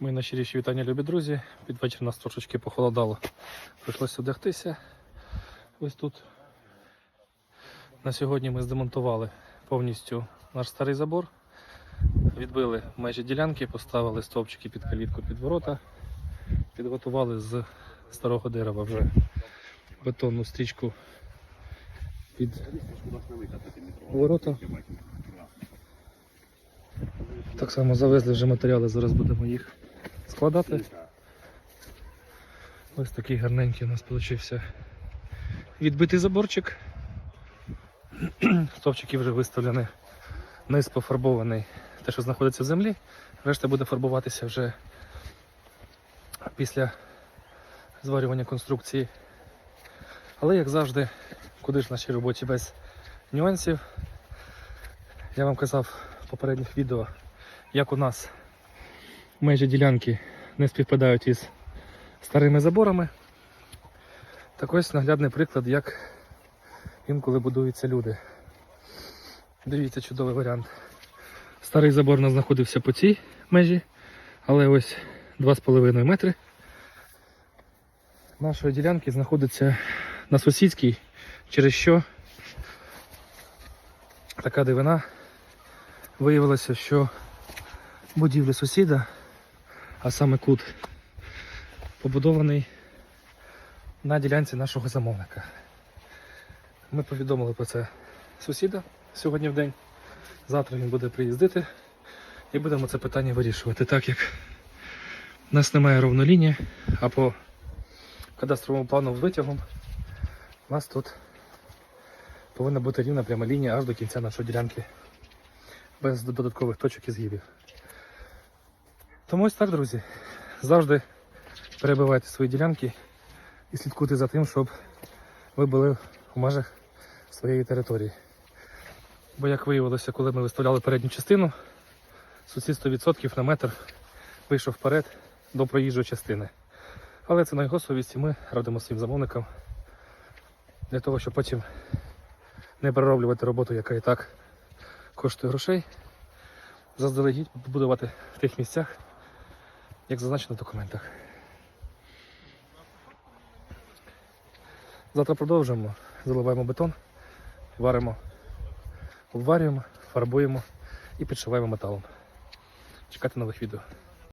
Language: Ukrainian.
Мої найщиріші вітання, любі друзі. Під вечір нас трошечки похолодало. Прийшлося вдягтися. Ось тут. На сьогодні ми здемонтували повністю наш старий забор. Відбили межі ділянки, поставили стовпчики під калітку під ворота. Підготували з старого дерева вже бетонну стрічку під ворота. Так само завезли вже матеріали, зараз будемо їх складати. Ось такий гарненький у нас вийшов відбитий заборчик. Стовпчики вже виставлені, низ пофарбований, те, що знаходиться в землі. Решта буде фарбуватися вже після зварювання конструкції. Але, як завжди, куди ж нашій роботі без нюансів. Я вам казав в попередніх відео, як у нас межі ділянки не співпадають із старими заборами. Так ось наглядний приклад, як інколи будуються люди. Дивіться, чудовий варіант. Старий забор у нас знаходився по цій межі, але ось 2,5 метри нашої ділянки знаходиться на сусідській, через що така дивина виявилося, що будівлі сусіда, а саме кут, побудований на ділянці нашого замовника. Ми повідомили про це сусіда сьогодні в день. Завтра він буде приїздити і будемо це питання вирішувати, так як в нас немає ровнолінії, а по кадастровому плану витягом у нас тут повинна бути рівна пряма лінія аж до кінця нашої ділянки без додаткових точок і згибів. Тому ось так, друзі. Завжди перебивайте свої ділянки і слідкуйте за тим, щоб ви були у межах своєї території. Бо як виявилося, коли ми виставляли передню частину, сусід 100% на метр вийшов вперед до проїжджої частини. Але це на його совість і ми радимо своїм замовникам для того, щоб потім не перероблювати роботу, яка і так коштує грошей, заздалегідь побудувати в тих місцях, як зазначено в документах. Завтра продовжуємо, заливаємо бетон, варимо, обварюємо, фарбуємо і підшиваємо металом. Чекати нових відео.